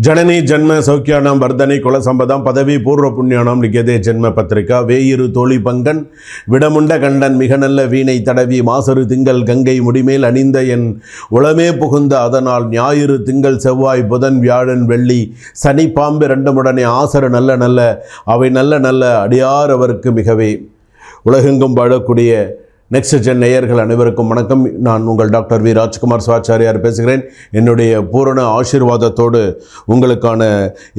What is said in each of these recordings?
ஜனனி ஜென்ம சௌக்கியானாம் வர்தனை குலசம்பதம் பதவி பூர்வ புண்ணியானாம் லிகதே ஜென்ம பத்திரிகா வேயிரு தோழி பங்கன் விடமுண்ட கண்டன் மிக நல்ல வீணை தடவி மாசரு திங்கள் கங்கை முடிமேல் அணிந்த என் உளமே புகுந்த அதனால் ஞாயிறு திங்கள் செவ்வாய் புதன் வியாழன் வெள்ளி சனி பாம்பு ரெண்டுமுடனே ஆசரு நல்ல நல்ல அவை நல்ல நல்ல அடியார் அவருக்கு மிகவே. உலகெங்கும் வாழக்கூடிய நெக்ஸ்ட் ஜென் நேயர்கள் அனைவருக்கும் வணக்கம். நான் உங்கள் டாக்டர் வி. ராஜ்குமார் சிவாச்சாரியார் பேசுகிறேன். என்னுடைய பூரண ஆசீர்வாதத்தோடு உங்களுக்கான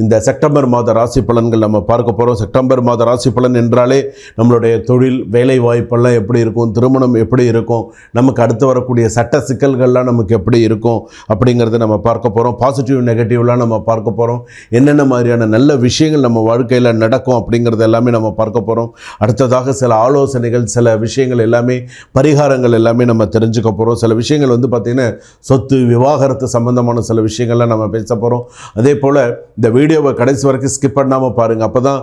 இந்த செப்டம்பர் மாத ராசி பலன்கள் நம்ம பார்க்க போகிறோம் செப்டம்பர் மாத ராசி பலன் என்றாலே நம்மளுடைய தொழில் வேலை வாய்ப்பெல்லாம் எப்படி இருக்கும்? திருமணம் எப்படி இருக்கும்? நமக்கு அடுத்து வரக்கூடிய சட்ட சிக்கல்கள்லாம் நமக்கு எப்படி இருக்கும்? அப்படிங்கிறத நம்ம பார்க்க போகிறோம் பாசிட்டிவ் நெகட்டிவ்லாம் நம்ம பார்க்க போகிறோம் என்னென்ன மாதிரியான நல்ல விஷயங்கள் நம்ம வாழ்க்கையில் நடக்கும் அப்படிங்கிறது எல்லாமே நம்ம பார்க்க போகிறோம் அடுத்ததாக சில ஆலோசனைகள் சில விஷயங்கள் எல்லாமே பரிகாரங்கள் எல்லாமே நம்ம தெரிஞ்சுக்க போகிறோம் சில விஷயங்கள் வந்து பார்த்திங்கன்னா சொத்து விவாகரத்து சம்மந்தமான சில விஷயங்கள்லாம் நம்ம பேச போகிறோம் அதே போல் இந்த வீடியோவை கடைசி வரைக்கும் ஸ்கிப் பண்ணாமல் பாருங்கள் அப்போ தான்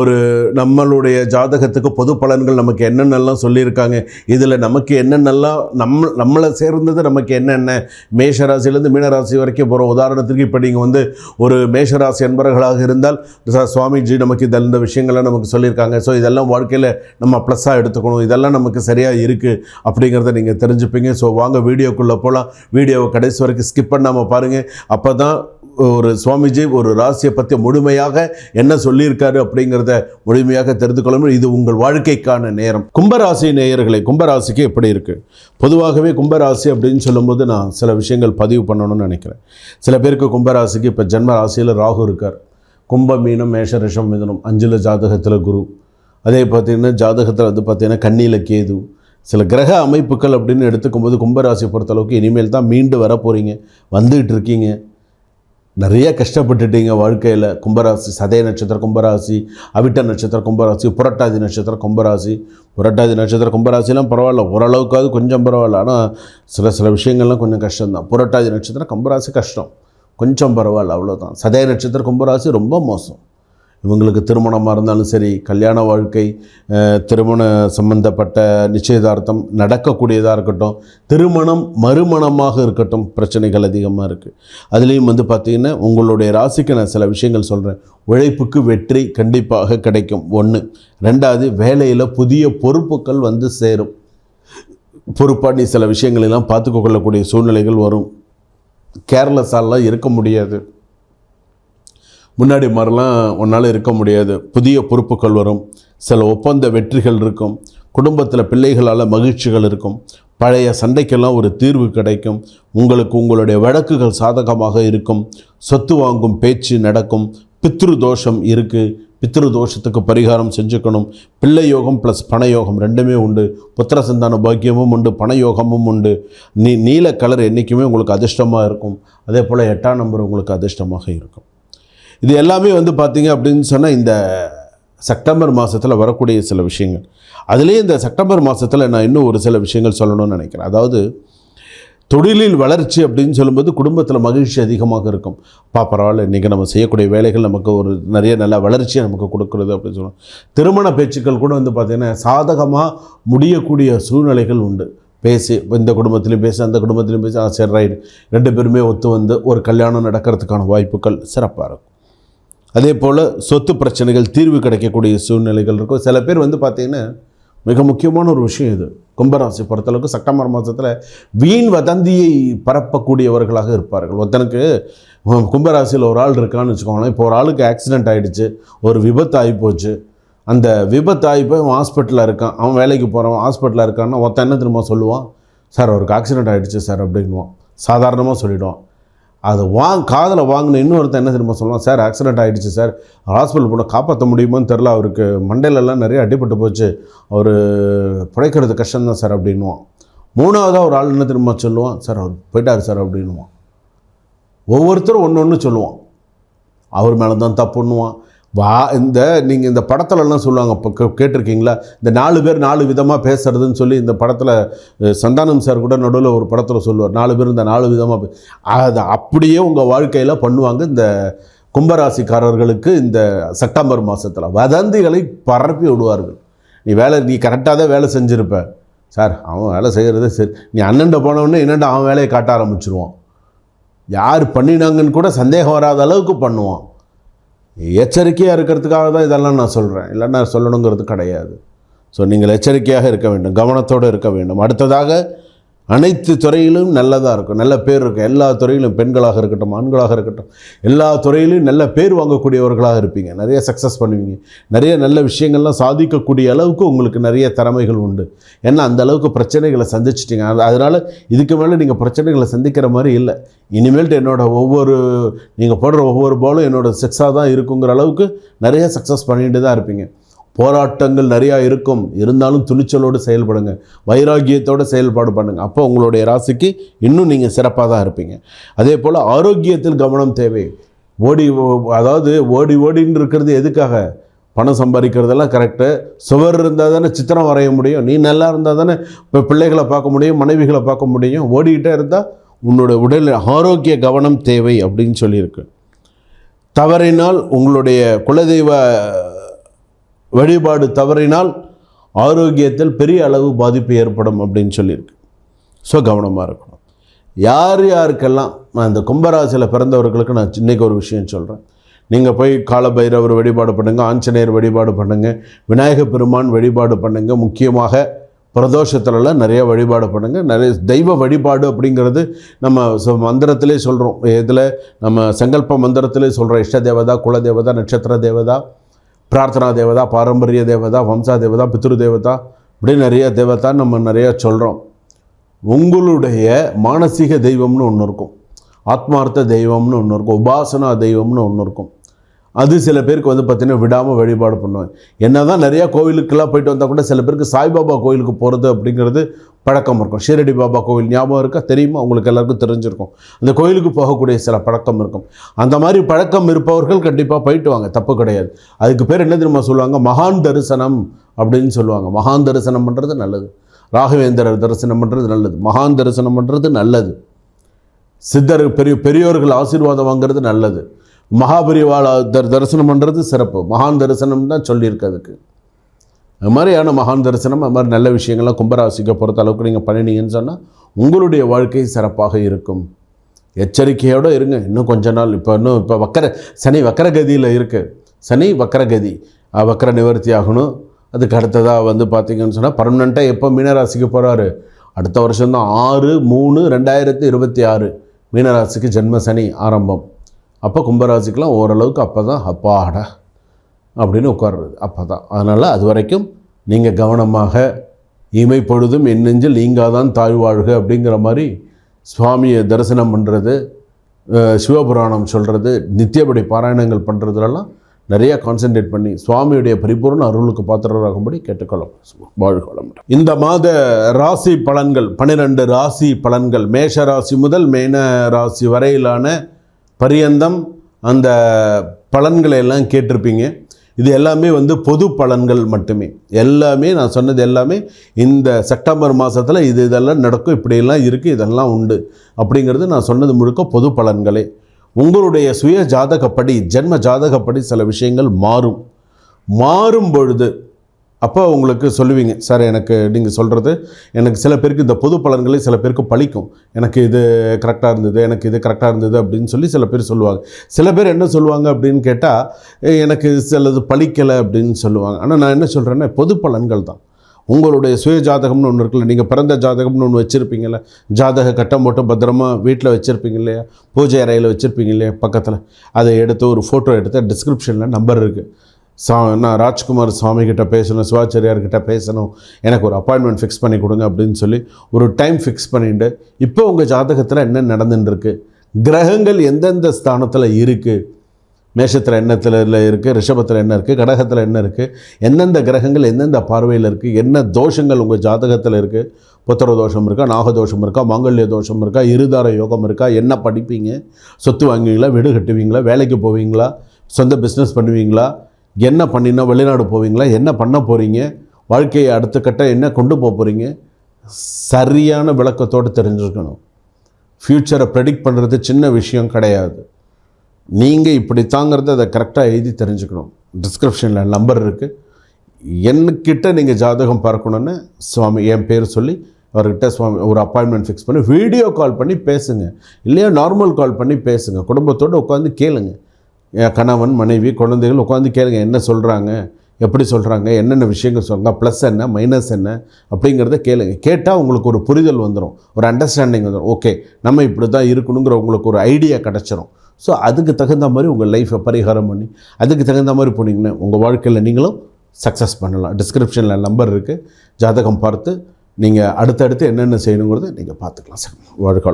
ஒரு நம்மளுடைய ஜாதகத்துக்கு பொது பலன்கள் நமக்கு என்னென்னலாம் சொல்லியிருக்காங்க. இதில் நமக்கு என்னென்னலாம் நம்ம நம்மளை சேர்ந்தது நமக்கு என்னென்ன? மேஷராசிலேருந்து மீனராசி வரைக்கும் போகிறோம் உதாரணத்துக்கு இப்போ நீங்கள் வந்து ஒரு மேஷராசி என்பவர்களாக இருந்தால் சுவாமிஜி நமக்கு இந்த விஷயங்கள்லாம் நமக்கு சொல்லியிருக்காங்க. ஸோ இதெல்லாம் வாழ்க்கையில் நம்ம ப்ளஸ்ஸாக எடுத்துக்கணும். இதெல்லாம் நமக்கு சரியாக இருக்குது அப்படிங்கிறத நீங்கள் தெரிஞ்சுப்பீங்க. ஸோ வாங்க வீடியோக்குள்ளே போகலாம் வீடியோவை கடைசி வரைக்கும் ஸ்கிப் பண்ணாமல் பாருங்கள் அப்போ தான் ஒரு சுவாமிஜி ஒரு ராசியை பற்றி முழுமையாக என்ன சொல்லியிருக்காரு அப்படிங்கிறத முழுமையாக தெரிந்து கொள்ள இது உங்கள் வாழ்க்கைக்கான நேரம். கும்பராசி நேயர்களை கும்பராசிக்கு எப்படி இருக்குது பொதுவாகவே கும்பராசி அப்படின்னு சொல்லும்போது நான் சில விஷயங்கள் பதிவு பண்ணணும்னு நினைக்கிறேன். சில பேருக்கு கும்பராசிக்கு இப்போ ஜென்ம ராசியில் ராகு இருக்கார். கும்ப மீனம் மேஷ ரிஷம் மிதனம் அஞ்சில் ஜாதகத்தில் குரு. அதே பார்த்திங்கன்னா ஜாதகத்தில் வந்து பார்த்திங்கன்னா கண்ணியில் கேது. சில கிரக அமைப்புகள் அப்படின்னு எடுத்துக்கும்போது கும்பராசி பொறுத்தளவுக்கு இனிமேல் தான் மீண்டு வர போகிறீங்க வந்துகிட்டு இருக்கீங்க. நிறைய கஷ்டப்பட்டுட்டீங்க வாழ்க்கையில். கும்பராசி சதய நட்சத்திரம் கும்பராசி அவிட்ட நட்சத்திரம் கும்பராசி புரட்டாதி நட்சத்திரம் கும்பராசி. புரட்டாதி நட்சத்திரம் கும்பராசிலாம் பரவாயில்ல. ஓரளவுக்காவது கொஞ்சம் பரவாயில்ல. ஆனால் சில சில விஷயங்கள்லாம் கொஞ்சம் கஷ்டம்தான். புரட்டாதி நட்சத்திரம் கும்பராசி கஷ்டம். கொஞ்சம் பரவாயில்ல. அவ்வளோதான் சதய நட்சத்திரம் கும்பராசி ரொம்ப மோசம். இவங்களுக்கு திருமணமாக இருந்தாலும் சரி கல்யாண வாழ்க்கை திருமண சம்பந்தப்பட்ட நிச்சயதார்த்தம் நடக்கக்கூடியதாக இருக்கட்டும் திருமணம் மறுமணமாக இருக்கட்டும் பிரச்சனைகள் அதிகமாக இருக்குது அதுலேயும் வந்து பார்த்திங்கன்னா உங்களுடைய ராசிக்கு நான் சில விஷயங்கள் சொல்கிறேன் உழைப்புக்கு வெற்றி கண்டிப்பாக கிடைக்கும். ஒன்று ரெண்டாவது வேலையில் புதிய பொறுப்புகள் வந்து சேரும். பொறுப்பாக நீ சில விஷயங்களெல்லாம் பார்த்துக்கொள்ளக்கூடிய சூழ்நிலைகள் வரும். கேர்லெஸ்ஸாலாம் இருக்க முடியாது. முன்னாடி மாதிரிலாம் உன்னால் இருக்க முடியாது. புதிய பொறுப்புகள் வரும். சில ஒப்பந்த வெற்றிகள் இருக்கும். குடும்பத்தில் பிள்ளைகளால் மகிழ்ச்சிகள் இருக்கும். பழைய சண்டைக்கெல்லாம் ஒரு தீர்வு கிடைக்கும். உங்களுக்கு உங்களுடைய வழக்குகள் சாதகமாக இருக்கும். சொத்து வாங்கும் பேச்சு நடக்கும். பித்ரு தோஷம் இருக்குது பித்ரு தோஷத்துக்கு பரிகாரம் செஞ்சுக்கணும். பிள்ளை யோகம் ப்ளஸ் பணயோகம் ரெண்டுமே உண்டு. புத்திர சந்தான பாக்கியமும் உண்டு. பணயோகமும் உண்டு. நீ நீல கலர் என்றைக்குமே உங்களுக்கு அதிர்ஷ்டமாக இருக்கும். அதே போல் எட்டாம் நம்பர் உங்களுக்கு அதிர்ஷ்டமாக இருக்கும். இது எல்லாமே வந்து பார்த்திங்க அப்படின்னு சொன்னால் இந்த செப்டம்பர் மாதத்தில் வரக்கூடிய சில விஷயங்கள். அதுலேயே இந்த செப்டம்பர் மாதத்தில் நான் இன்னும் ஒரு சில விஷயங்கள் சொல்லணும்னு நினைக்கிறேன். அதாவது தொழிலில் வளர்ச்சி அப்படின்னு சொல்லும்போது குடும்பத்தில் மகிழ்ச்சி அதிகமாக இருக்கும். பா பரவாயில்ல இன்றைக்கி நம்ம செய்யக்கூடிய வேலைகள் நமக்கு ஒரு நிறைய நல்ல வளர்ச்சியை நமக்கு கொடுக்குறது அப்படின்னு சொல்லலாம் திருமண பேச்சுக்கள் கூட வந்து பார்த்திங்கன்னா சாதகமாக முடியக்கூடிய சூழ்நிலைகள் உண்டு. பேசி இந்த குடும்பத்திலையும் பேசி அந்த குடும்பத்திலையும் பேசி ஆ சரி ரைட் ரெண்டு பேருமே ஒத்து வந்து ஒரு கல்யாணம் நடக்கிறதுக்கான வாய்ப்புகள் சிறப்பாக இருக்கும். அதே போல் சொத்து பிரச்சனைகள் தீர்வு கிடைக்கக்கூடிய சூழ்நிலைகள் இருக்கும். சில பேர் வந்து பார்த்திங்கன்னா மிக முக்கியமான ஒரு விஷயம் இது. கும்பராசி பொறுத்தளவுக்கு செப்டம்பர் மாதத்தில் வீண் வதந்தியை பரப்பக்கூடியவர்களாக இருப்பார்கள். ஒருத்தனுக்கு கும்பராசியில் ஒரு ஆள் இருக்கான்னு வச்சுக்கோங்களேன். இப்போ ஒரு ஆளுக்கு ஆக்சிடென்ட் ஆகிடுச்சு ஒரு விபத்து ஆகி போச்சு அந்த விபத்து ஆகி போய் அவன் ஹாஸ்பிட்டலில் இருக்கான். அவன் வேலைக்கு போகிறவன் ஹாஸ்பிட்டலில் இருக்கான்னா ஒருத்தன் என்ன தெரியுமா சொல்லுவான்? சார் அவருக்கு ஆக்சிடென்ட் ஆகிடுச்சு சார் அப்படின்வான் சாதாரணமாக சொல்லிவிடுவான் அது வாங் காதில் வாங்கின இன்னொருத்தன் என்ன தெரியுமா சொல்லுவான்? சார் ஆக்சிடென்ட் ஆகிடுச்சு சார். ஹாஸ்பிட்டல் போனால் காப்பாற்ற முடியுமான்னு தெரில அவருக்கு மண்டையிலலாம் நிறைய அடிபட்டு போச்சு. அவர் பிழைக்கிறது கஷ்டம்தான் சார் அப்படின்னுவான். மூணாவதாக ஒரு ஆள் என்ன தெரியுமா சொல்லுவான்? சார் அவர் போயிட்டார் சார் அப்படின்னுவான். ஒவ்வொருத்தரும் ஒன்று ஒன்று சொல்லுவான். அவர் மேலே தான் தப்புன்னுவான். வா இந்த நீங்கள் இந்த படத்துலலாம் சொல்லுவாங்க இப்போ கே- கேட்டிருக்கீங்களா? இந்த நாலு பேர் நாலு விதமாக பேசுறதுன்னு சொல்லி இந்த படத்தில் சந்தானம் சார் கூட நடுவில் ஒரு படத்தில் சொல்லுவார். நாலு பேர் இந்த நாலு விதமாக அது அப்படியே உங்கள் வாழ்க்கையில் பண்ணுவாங்க இந்த கும்பராசிக்காரர்களுக்கு இந்த செப்டம்பர் மாதத்தில் வதந்திகளை பரப்பி விடுவார்கள். நீ வேலை நீ கரெக்டாக தான் வேலை செஞ்சுருப்ப. சார் அவன் வேலை செய்கிறது சரி. நீ அண்ணன்ட போனவொடனே என்னென்ன அவன் வேலையை காட்ட ஆரம்பிச்சிருவான். யார் பண்ணினாங்கன்னு கூட சந்தேகம் வராத அளவுக்கு பண்ணுவான். எச்சரிக்கையாக இருக்கிறதுக்காக தான் இதெல்லாம் நான் சொல்கிறேன் இல்லைன்னா சொல்லணுங்கிறது கிடையாது. ஸோ நீங்கள் எச்சரிக்கையாக இருக்க வேண்டும். கவனத்தோடு இருக்க வேண்டும். அடுத்ததாக அனைத்து துறையிலும் நல்லதாக இருக்கும். நல்ல பேர் இருக்கும். எல்லா துறையிலும் பெண்களாக இருக்கட்டும் ஆண்களாக இருக்கட்டும். எல்லா துறையிலும் நல்ல பேர் வாங்கக்கூடியவர்களாக இருப்பீங்க. நிறைய சக்ஸஸ் பண்ணுவீங்க. நிறைய நல்ல விஷயங்கள்லாம் சாதிக்கக்கூடிய அளவுக்கு உங்களுக்கு நிறைய திறமைகள் உண்டு. ஏன்னா அந்த அளவுக்கு பிரச்சனைகளை சந்திச்சிட்டிங்க. அதனால் இதுக்கு மேலே நீங்கள் பிரச்சனைகளை சந்திக்கிற மாதிரி இல்லை. இனிமேல்ட்டு என்னோட ஒவ்வொரு நீங்கள் போடுற ஒவ்வொரு பாலும் என்னோட செக்ஸாக தான் இருக்குங்கிற அளவுக்கு நிறைய சக்ஸஸ் பண்ணிட்டு தான் இருப்பீங்க. போராட்டங்கள் நிறையா இருக்கும். இருந்தாலும் துணிச்சலோடு செயல்படுங்க. வைராக்கியத்தோடு செயல்பாடு பண்ணுங்கள் அப்போ உங்களுடைய ராசிக்கு இன்னும் நீங்கள் சிறப்பாக தான் இருப்பீங்க. அதே போல் ஆரோக்கியத்தில் கவனம் தேவை. ஓடி ஓ- அதாவது ஓடி ஓடின்னு இருக்கிறது எதுக்காக? பணம் சம்பாதிக்கிறதெல்லாம் கரெக்டு சுவர் இருந்தால் தானே சித்திரம் வரைய முடியும். நீ நல்லா இருந்தால் தானே இப்போ பிள்ளைகளை பார்க்க முடியும் மனைவிகளை பார்க்க முடியும். ஓடிக்கிட்டே இருந்தால் உன்னோட உடல் ஆரோக்கிய கவனம் தேவை அப்படின்னு சொல்லியிருக்கு. தவறினால் உங்களுடைய குலதெய்வ வழிபாடு தவறினால் ஆரோக்கியத்தில் பெரிய அளவு பாதிப்பு ஏற்படும் அப்படின்னு சொல்லியிருக்கு. ஸோ கவனமாக இருக்கணும். யார் யாருக்கெல்லாம் நான் இந்த கும்பராசியில் பிறந்தவர்களுக்கு நான் இன்றைக்கி ஒரு விஷயம் சொல்கிறேன் நீங்கள் போய் காலபைரவர் வழிபாடு பண்ணுங்கள் ஆஞ்சநேயர் வழிபாடு பண்ணுங்கள் விநாயக பெருமான் வழிபாடு பண்ணுங்கள் முக்கியமாக பிரதோஷத்துலலாம் நிறைய வழிபாடு பண்ணுங்கள் நிறைய தெய்வ வழிபாடு அப்படிங்கிறது நம்ம ச- மந்திரத்திலே சொல்கிறோம் இதில் நம்ம சங்கல்ப மந்திரத்திலே சொல்கிறோம் இஷ்ட தேவதா குல தேவதா நட்சத்திர தேவதா பிரார்த்தனா தேவதா பாரம்பரிய தேவதா வம்சா தேவதா பித்ரு தேவதா இப்படி நிறைய தேவதா நம்ம நிறைய சொல்கிறோம் உங்களுடைய மானசீக தெய்வம்னு ஒன்று இருக்கும். ஆத்மார்த்த தெய்வம்னு ஒன்று இருக்கும். உபாசனா தெய்வம்னு ஒன்று இருக்கும். அது சில பேருக்கு வந்து பார்த்திங்கன்னா விடாமல் வழிபாடு பண்ணுவாங்க. என்ன தான் நிறையா கோவிலுக்கெல்லாம் போயிட்டு வந்தால் கூட சில பேருக்கு சாய்பாபா கோயிலுக்கு போகிறது அப்படிங்கிறது பழக்கம் இருக்கும். ஷீரடி பாபா கோவில் ஞாபகம் இருக்கா? தெரியுமா? உங்களுக்கு எல்லாருக்கும் தெரிஞ்சிருக்கும். அந்த கோயிலுக்கு போகக்கூடிய சில பழக்கம் இருக்கும். அந்த மாதிரி பழக்கம் இருப்பவர்கள் கண்டிப்பாக போயிட்டு வாங்க. தப்பு கிடையாது. அதுக்கு பேர் என்ன தெரியுமா சொல்லுவாங்க? மகான் தரிசனம் அப்படின்னு சொல்லுவாங்க. மகான் தரிசனம் பண்ணுறது நல்லது. ராகவேந்திரர் தரிசனம் பண்ணுறது நல்லது. மகான் தரிசனம் பண்ணுறது நல்லது. சித்தர் பெரிய பெரியோர்கள் ஆசீர்வாதம் வாங்குறது நல்லது. மகாபரிவாள தர் தரிசனம் பண்ணுறது சிறப்பு. மகான் தரிசனம் தான் சொல்லியிருக்கு அதுக்கு. அது மாதிரியான மகான் தரிசனம் அது மாதிரி நல்ல விஷயங்கள்லாம் கும்பராசிக்கு பொறுத்த அளவுக்கு நீங்கள் பண்ணினீங்கன்னு சொன்னால் உங்களுடைய வாழ்க்கை சிறப்பாக இருக்கும். எச்சரிக்கையோடு இருங்க. இன்னும் கொஞ்ச நாள். இப்போ இன்னும் இப்போ வக்கர சனி வக்கரகதியில் இருக்குது சனி வக்கரகதி. வக்கர நிவர்த்தி ஆகணும். அதுக்கு அடுத்ததாக வந்து பார்த்தீங்கன்னு சொன்னால் பர்மனெண்ட்டாக எப்போ மீனராசிக்கு போகிறாரு அடுத்த வருஷம்தான். ஆறு மூணு ரெண்டாயிரத்தி இருபத்தி ஆறு. மீனராசிக்கு ஜென்ம சனி ஆரம்பம். அப்போ கும்பராசிக்கெலாம் ஓரளவுக்கு அப்போ தான் அப்பாடா அப்படின்னு உட்கார்றது. அப்போ தான் அதனால் அது வரைக்கும் நீங்கள் கவனமாக இமை பொழுதும் என் நெஞ்சில் நீங்காதான் தாழ்வாழ்க அப்படிங்கிற மாதிரி சுவாமியை தரிசனம் பண்ணுறது சிவபுராணம் சொல்கிறது நித்தியபடி பாராயணங்கள் பண்ணுறதுலலாம் நிறையா கான்சென்ட்ரேட் பண்ணி சுவாமியுடைய பரிபூர்ண அருளுக்கு பாத்திரராகும்படி கேட்டுக்கொள்ளும். வாழ்க இந்த மாத ராசி பலன்கள் பன்னிரெண்டு ராசி பலன்கள் மேஷ ராசி முதல் மேன ராசி வரையிலான பரியந்தம் அந்த பலன்களை எல்லாம் கேட்டிருப்பீங்க. இது எல்லாமே வந்து பொது பலன்கள் மட்டுமே. எல்லாமே நான் சொன்னது எல்லாமே இந்த செப்டம்பர் மாதத்தில் இது இதெல்லாம் நடக்கும் இப்படியெல்லாம் இருக்குது இதெல்லாம் உண்டு அப்படிங்கிறது நான் சொன்னது முழுக்க பொது பலன்களே. உங்களுடைய சுய ஜாதகப்படி ஜென்ம ஜாதகப்படி சில விஷயங்கள் மாறும். மாறும் பொழுது அப்போ உங்களுக்கு சொல்லுவீங்க சார் எனக்கு நீங்கள் சொல்கிறது எனக்கு சில பேருக்கு இந்த பொது பலன்களை சில பேருக்கு பழிக்கும். எனக்கு இது கரெக்டாக இருந்தது எனக்கு இது கரெக்டாக இருந்தது அப்படின்னு சொல்லி சில பேர் சொல்லுவாங்க. சில பேர் என்ன சொல்லுவாங்க அப்படின்னு கேட்டால் எனக்கு சிலது பழிக்கலை அப்படின்னு சொல்லுவாங்க. ஆனால் நான் என்ன சொல்கிறேன்னா பொது பலன்கள் தான். உங்களுடைய சுய ஜாதகம்னு ஒன்று இருக்குல்ல நீங்கள் பிறந்த ஜாதகம்னு ஒன்று வச்சுருப்பீங்கல்ல ஜாதக கட்டம் போட்டு பத்திரமா வீட்டில் வச்சுருப்பீங்க இல்லையா பூஜை அறையில் வச்சுருப்பீங்க இல்லையா பக்கத்தில். அதை எடுத்து ஒரு ஃபோட்டோ எடுத்து டிஸ்கிரிப்ஷனில் நம்பர் இருக்குது சா நான் ராஜ்குமார் சுவாமிகிட்ட பேசணும் சிவாச்சாரியார்கிட்ட பேசணும் எனக்கு ஒரு அப்பாயின்மெண்ட் ஃபிக்ஸ் பண்ணி கொடுங்க அப்படின்னு சொல்லி ஒரு டைம் ஃபிக்ஸ் பண்ணிட்டு இப்போ உங்கள் ஜாதகத்தில் என்ன நடந்துட்டுருக்கு கிரகங்கள் எந்தெந்த ஸ்தானத்தில் இருக்குது மேஷத்தில் என்னத்தில் இருக்குது ரிஷபத்தில் என்ன இருக்குது கடகத்தில் என்ன இருக்குது எந்தெந்த கிரகங்கள் எந்தெந்த பார்வையில் இருக்குது என்ன தோஷங்கள் உங்கள் ஜாதகத்தில் இருக்குது புத்திர தோஷம் இருக்கா நாகதோஷம் இருக்கா மாங்கல்ய தோஷம் இருக்கா இருதார யோகம் இருக்கா என்ன படிப்பீங்க? சொத்து வாங்குவீங்களா வீடு கட்டுவீங்களா வேலைக்கு போவீங்களா சொந்த பிஸ்னஸ் பண்ணுவீங்களா என்ன பண்ணினா வெளிநாடு போவீங்களா? என்ன பண்ண போகிறீங்க வாழ்க்கையை அடுத்த கட்ட என்ன கொண்டு போக போகிறீங்க சரியான விளக்கத்தோடு தெரிஞ்சுக்கணும் ஃப்யூச்சரை ப்ரெடிக்ட் பண்ணுறது சின்ன விஷயம் கிடையாது. நீங்கள் இப்படி தாங்கிறத அதை கரெக்டாக எழுதி தெரிஞ்சுக்கணும். டிஸ்கிரிப்ஷனில் நம்பர் இருக்குது என்கிட்ட நீங்கள் ஜாதகம் பார்க்கணுன்னு சுவாமி என் பேர் சொல்லி அவர்கிட்ட சுவாமி ஒரு அப்பாயின்மெண்ட் ஃபிக்ஸ் பண்ணி வீடியோ கால் பண்ணி பேசுங்க. இல்லையா நார்மல் கால் பண்ணி பேசுங்க. குடும்பத்தோடு உட்காந்து கேளுங்க. கணவன் மனைவி குழந்தைகள் உட்காந்து கேளுங்க என்ன சொல்கிறாங்க எப்படி சொல்கிறாங்க என்னென்ன விஷயங்கள் சொல்கிறாங்க ப்ளஸ் என்ன மைனஸ் என்ன அப்படிங்கிறத கேளுங்க. கேட்டால் உங்களுக்கு ஒரு புரிதல் வந்துடும் ஒரு அண்டர்ஸ்டாண்டிங் வந்துடும் ஓகே நம்ம இப்படி தான் இருக்கணுங்கிற உங்களுக்கு ஒரு ஐடியா கிடச்சிரும். ஸோ அதுக்கு தகுந்த மாதிரி உங்கள் லைஃப்பை பரிகாரம் பண்ணி அதுக்கு தகுந்த மாதிரி போனீங்கன்னா உங்கள் வாழ்க்கையில் நீங்களும் சக்ஸஸ் பண்ணலாம். டிஸ்கிரிப்ஷனில் நம்பர் இருக்குது ஜாதகம் பார்த்து நீங்கள் அடுத்தடுத்து என்னென்ன செய்யணுங்கிறத நீங்கள் பார்த்துக்கலாம். சார் வாழ்க்கை